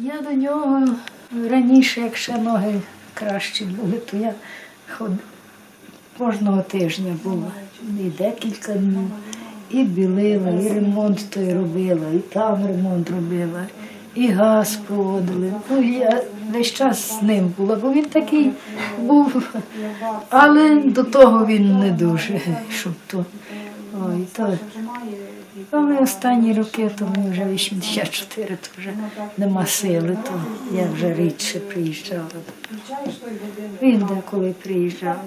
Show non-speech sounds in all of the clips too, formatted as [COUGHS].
Я до нього раніше, як ще ноги кращі були, то я ход... кожного тижня була. І декілька днів. І білила, і ремонт той робила, і там ремонт робила, і газ проводили. Ну, я весь час з ним була, бо він такий був. Але до того він не дуже, щоб то. Ой, то. Але останні роки, то мені вже 84, то вже нема сили, то я вже рідше приїжджала. Він деколи приїжджав.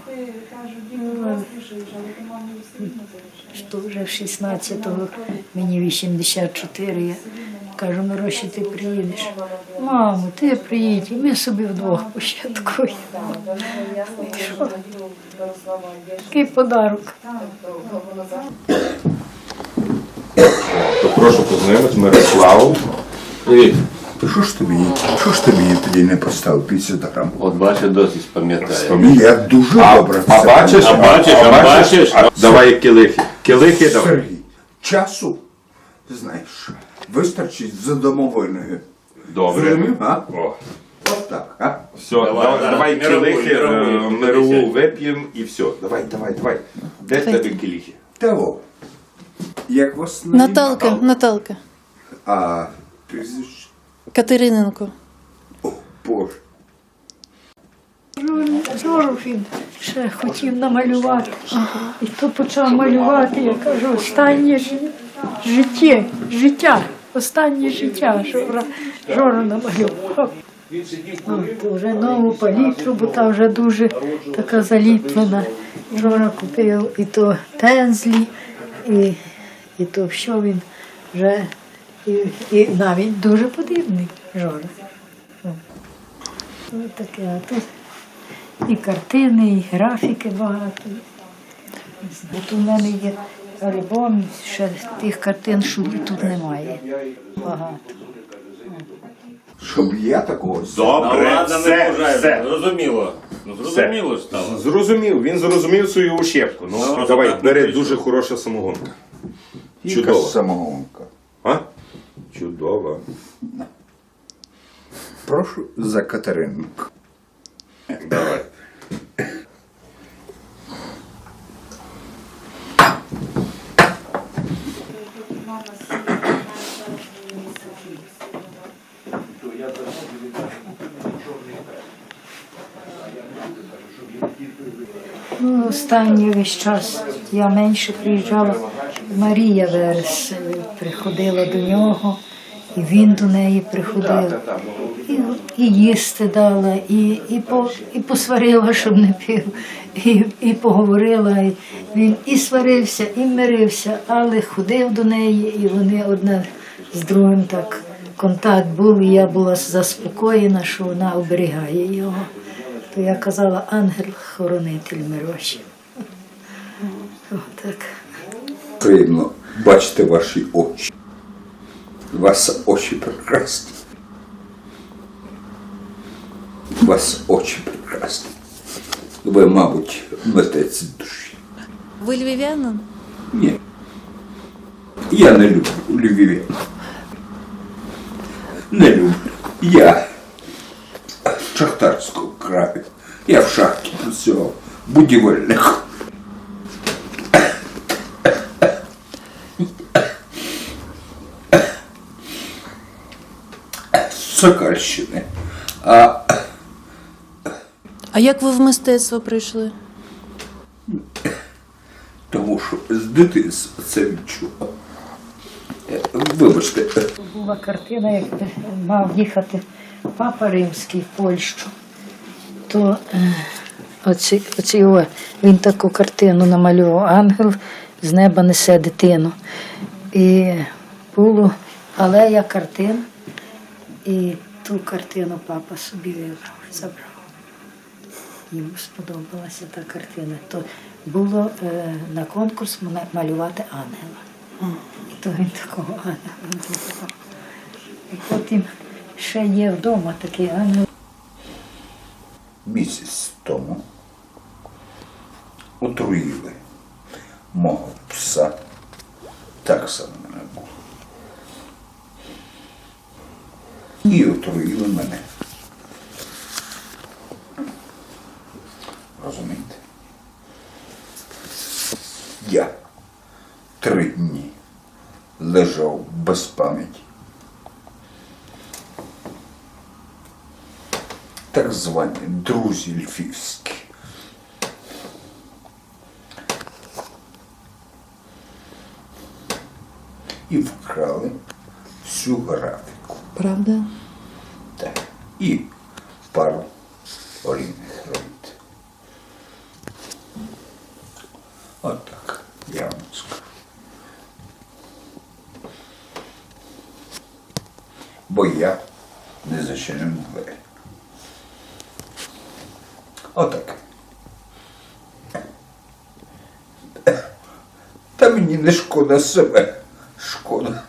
Що вже в 16-го, мені 84, я кажу, Мироші, ти приїдеш. Мамо, ти приїдь, і ми собі вдвох початкуємо. Такий подарок. То прошу познайомити Мирославу. Привіт. Що ж ти мені, що ж ти мені тоді не поставив 50 грам? От бачиш, досі пам'ятає. Ні, я дуже А, добре. а бачиш, А бачиш, а бачиш? Давай килихи. Килихи давай. Сергій, часу, ти знаєш, вистачить за домовиною. Добре. Зрозумів, а? О, От так, а? все, Давай, давай, давай килихи, мирову, е, мирову. мирову вип'ємо і все. Давай, давай, давай. Де в тебе килихи? Того. Як вас на Наталка? Наталка. А прізвище? Катериненко. О, Боже. Зору він ще хотів намалювати. І то почав малювати, я кажу, останнє життя, життя, останнє життя, Жора, Жора намалював. Ну, вже нову палітру, бо та вже дуже така заліплена. Жора купив і то пензлі, і, і то що він вже, і, і навіть дуже подібний Жора. Ось таке, а тут і картини, і графіки багато. От у мене є альбом ще тих картин, що тут немає. Багато. Щоб я такого Ну, Добре, все, все. все. Зрозуміло. Ну, зрозуміло стало. Зрозумів, він зрозумів свою ущепку. Ну, Ну, давай, бери дуже хороша самогонка. Чудово. самогонка. А? Чудово. Прошу за Катеринку. Давай. Ну, останній весь час я менше приїжджала. Марія Верес е, приходила до нього, і він до неї приходив. І, і їсти дала, і, і, по, і посварила, щоб не пив, і, і поговорила. І він і сварився, і мирився, але ходив до неї, і вони одне з другим так контакт був, і я була заспокоєна, що вона оберігає його. То я казала ангел-хоронитель Мироші. Отак. Приємно бачити ваші очі. У вас очі прекрасні. У вас очі прекрасні. Ви, мабуть, митець душі. Ви львів'янин? Ні. Я не люблю львів'ян. Не люблю. Я з Шахтарського краю. Я в шахті працював. Будівельник. Сокальщини. А А як ви в мистецтво прийшли? тому що з дитинства це відчував. Е, Вибачте, Була картина, як мав їхати папа римський в Польщу, то е, оці, оці, о, він таку картину намалював. Ангел з неба несе дитину. І було алея картин, і ту картину папа собі забрав. Йому сподобалася та картина. То було е, на конкурс ма- малювати ангела. І то він такого ангела. І потім ще є вдома такий ангел. місяць тому отруїли мого пса. Так само мене було. І отруїли мене. Розумієте? Я три дні лежав без пам'яті. Так звані друзі львівські. І вкрали всю графіку. Правда? Так. І пару рівних робіт. Отак, я вам скажу. Бо я не зачинив двері. Отак. Та мені не шкода себе, шкода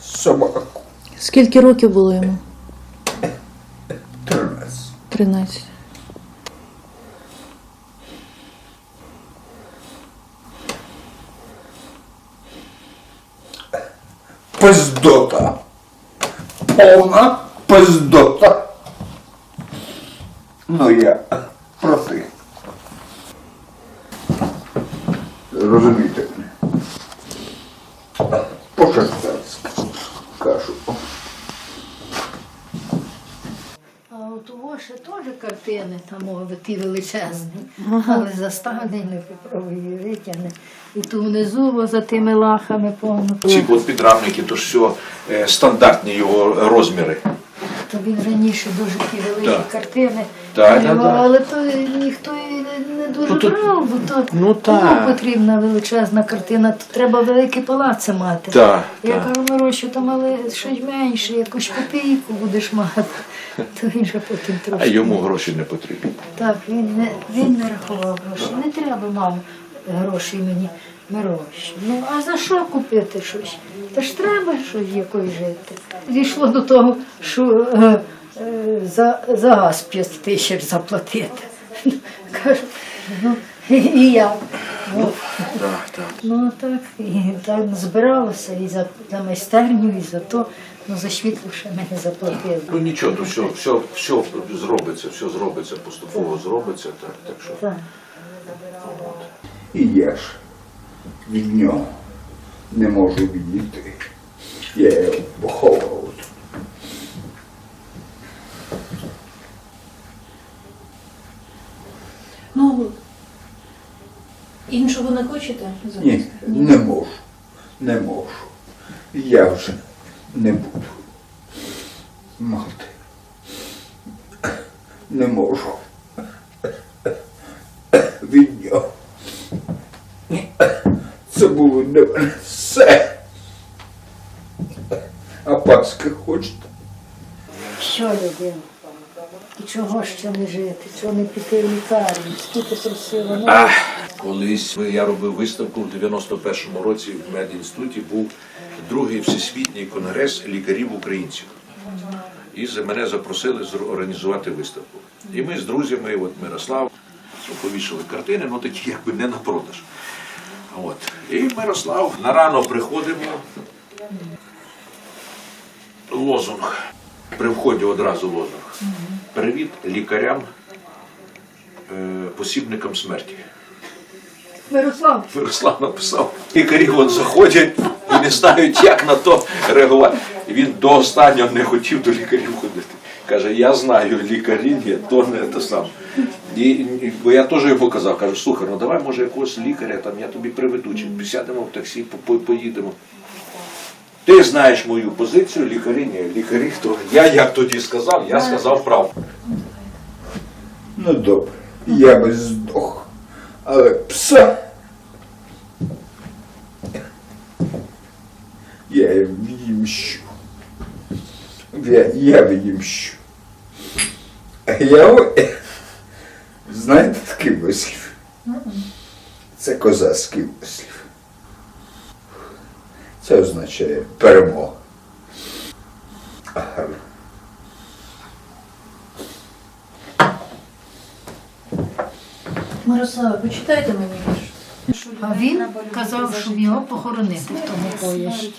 собаку. Скільки років було йому? Тринадцять. 13. пиздота. Повна пиздота. Ну я проти. Розумієте мене? По-шахтарськи кажу. А от у Воші теж картини там мови ті величезні, але заставлені не попробує витягне. І ту внизу за тими лахами повно. Ці от підрамники, то ж все е, стандартні його розміри. То він раніше дуже ті великі Так. картини Так, малював, так, так. але то ніхто і не, дуже Ну, то- брав, бо то Ну, кому так. потрібна величезна картина, то треба великі палаци мати. Так, Я так. кажу, Мирошу, там але щось менше, якусь копійку будеш мати, [LAUGHS] то він же потім А йому гроші не потрібні. Так, він не, він не рахував гроші. Не треба, мам, грошей мені. Мирош. Ну а за що купити щось? Та ж треба щось якось жити. Дійшло до того, що е, е, за, за газ 5 тисяч заплатити. [LAUGHS] Кажу, і я. Ну, Так, так. ну так, і так збиралося і за, за майстерню, і за то, ну за світло ще ми не заплатили. Ну нічого, то все, все, все зробиться, все зробиться, поступово зробиться. Так, так що. Так. І я ж від нього не можу відійти. Я його поховав. Ну, іншого не хочете? Ні, не можу. Не можу. Я вже не буду. Мати. Не можу. Від нього. Це було не все. А паски хочете? Що людина? І чого ще не жити? Чого не піти в лікарню? Скільки просила? Ну, Колись я робив виставку в 91-му році в медінституті був другий всесвітній конгрес лікарів українців. І за мене запросили організувати виставку. І ми з друзями, от Мирослав, повішали картини, ну такі якби не на продаж. От. І Мирослав на рано приходимо. Лозунг. При вході одразу лозунг. Привіт лікарям, е, посібникам смерті. Мирослав, Мирослав написав. Лікарі вон заходять і не знають, як на то реагувати. І він до останнього не хотів до лікарів ходити. Каже, я знаю, лікарі ні, то не те саме. І, бо я теж йому казав, кажу, слухай, ну давай, може, якогось лікаря, там, я тобі приведу, чи сядемо в таксі, по- по- поїдемо. Ти знаєш мою позицію, лікарі ні, лікарі то. Я як тоді сказав, я сказав правду. Ну добре, я би здох. Але пса. Я відімщу. Я, я відімщу. А я ой, знаєте такий вислів? Це козацький вислів. Означає перемога. Мирослава, почитайте мені вірш. А він казав, щоб його похоронити в тому поясі.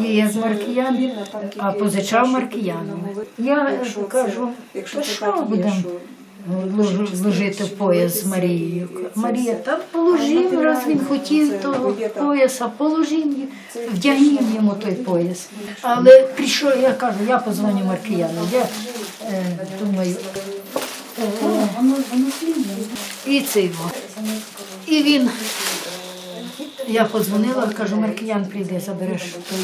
І як маркіян, а позичав маркіяну. Я кажу, то що будемо лож- ложити пояс з Марією? Марія, та положив, раз він хотів того пояса, положив, вдягнів йому той пояс. Але прийшов, я кажу, я позвоню Маркіяну. Я е, думаю, е, і цей. І він, я подзвонила, кажу, Маркіян прийде, забереш той,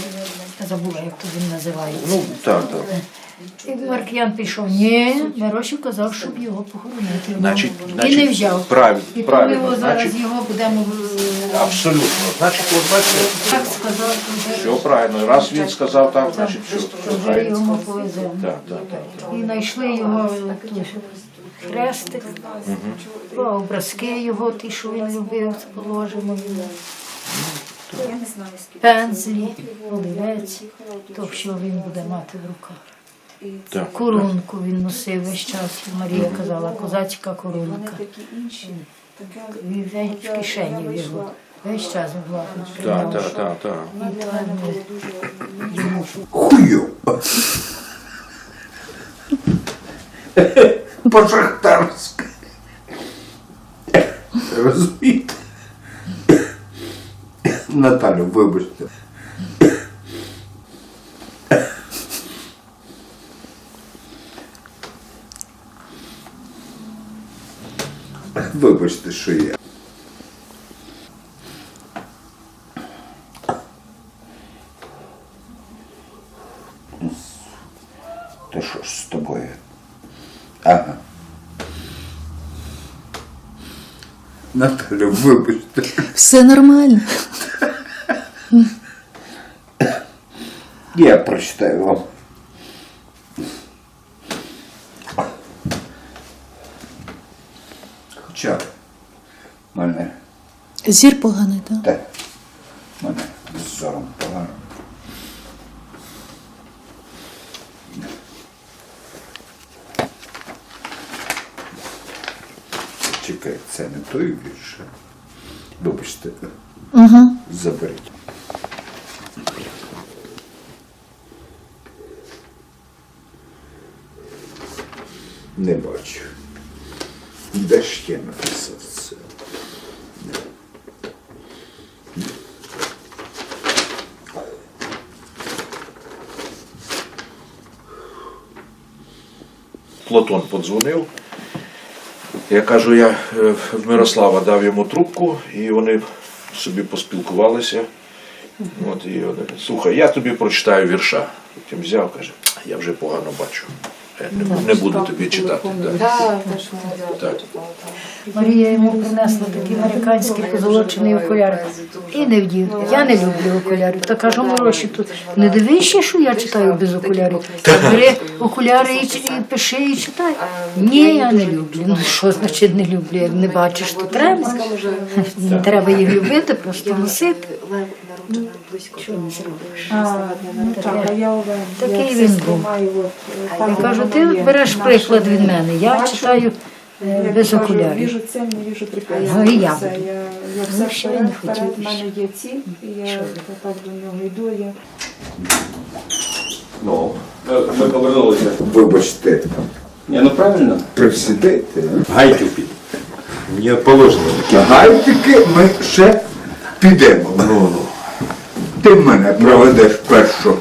я забула, як то він називається. Ну, так, так. І Маркіян пішов, ні, Мирошів казав, щоб його похоронити. Значить, і значить, не взяв. правильно, І правильно, його зараз значить- його будемо е, Абсолютно. Значить, от бачите, так сказав, що все правильно. Раз він сказав так, значить все. вже, все вже правильно. йому повеземо. Так, так, так. І знайшли його той хрестик, образки його, ті, що він любив, положимо. Пензлі, олівець, то що він буде мати в руках. Так. Коронку він носив весь час. Марія казала, козацька коронка. І весь в кишені в його. Весь час була. Так, так, так, так. Хую. По-шахтарськи. Розумієте? Наталю, вибачте. Вибачте, що я. Та що ж з тобою? Ага. Наталя, вибачте. Все нормально. [COUGHS] Я прочитаю вам. Хоча в мене Зір поганий, так? те, в мене з зором погано. Чекай, це не той вірш. Вибачте, Угу. заберіть. Не бачу. Де ж я написав це? Платон подзвонив. Я кажу, я е, в Мирослава дав йому трубку, і вони собі поспілкувалися. От, і вони, слухай, я тобі прочитаю вірша. Потім взяв, каже, я вже погано бачу. Не, буду тобі читати. Да. Так. Марія йому принесла такі американські позолочені окуляри. І не вдів. Я не люблю окулярів. Та кажу, Мироші, тут не дивишся, що я читаю без окулярів. Бери окуляри і, чи- і пиши, і читай. Ні, я не люблю. Ну що значить не люблю? Як не бачиш, то треба. Не треба їх любити, просто носити. Що не зробиш? Так, а я Олена, Такий я він був. сприймаю, от, е, Я так, кажу, воно ти береш приклад від мене. Я бачу, читаю е, без окулярів. Не. Ну, і я Все, буду. Ну, що я не вперед, хотіла в мене є ціль, і я так до нього йду. Я Ну, ми повернулися. Вибачте, Ні, ну правильно. присідайте. Гайки під. Мені положено. Гайтики ми ще підемо. Ну, ну. Ти мене проведеш першу.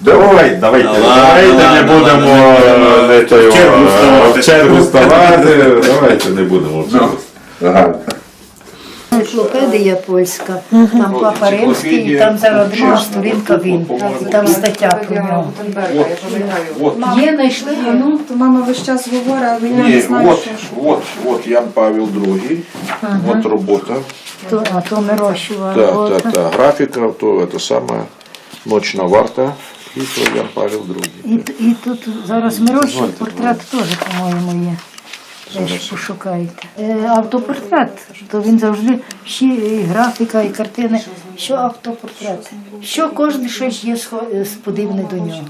Давай, давайте, Ладно, давайте не ладно, будемо е, не то, В чергу е, вставати. в чергу вставати. Давайте не будемо в чергу. Енциклопедія польська, там папа римський, і там зараз друга сторінка він, там стаття про нього. Є, знайшли, а ну, то мама весь час говорить, але я не знаю, от, що от, от Ян Павел II, от робота. то, а то Мирощова Так, так, так. Графіка, то це саме ночна варта, і то Ян Павел II. І, т- і тут зараз Мирощів портрет теж, по-моєму, є. Теж пошукайте. Е, автопортрет, то він завжди ще і графіка, і картини, що автопортрет. Що кожен щось є схо- е, подібне до нього.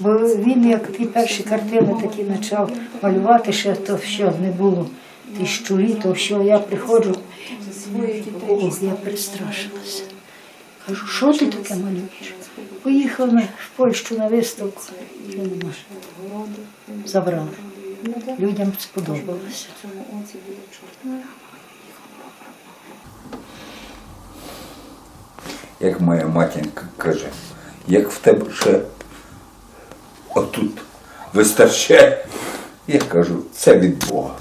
Бо він, як ті перші картини такі почав малювати, ще то що не було. Ті щурі, то що я приходжу, О, я пристрашилася. Кажу, що ти таке малюєш? Поїхала на- в Польщу на виставку. Забрали. Людям сподобалося. Як моя матінка каже, як в тебе ще отут вистачає, я кажу, це від Бога.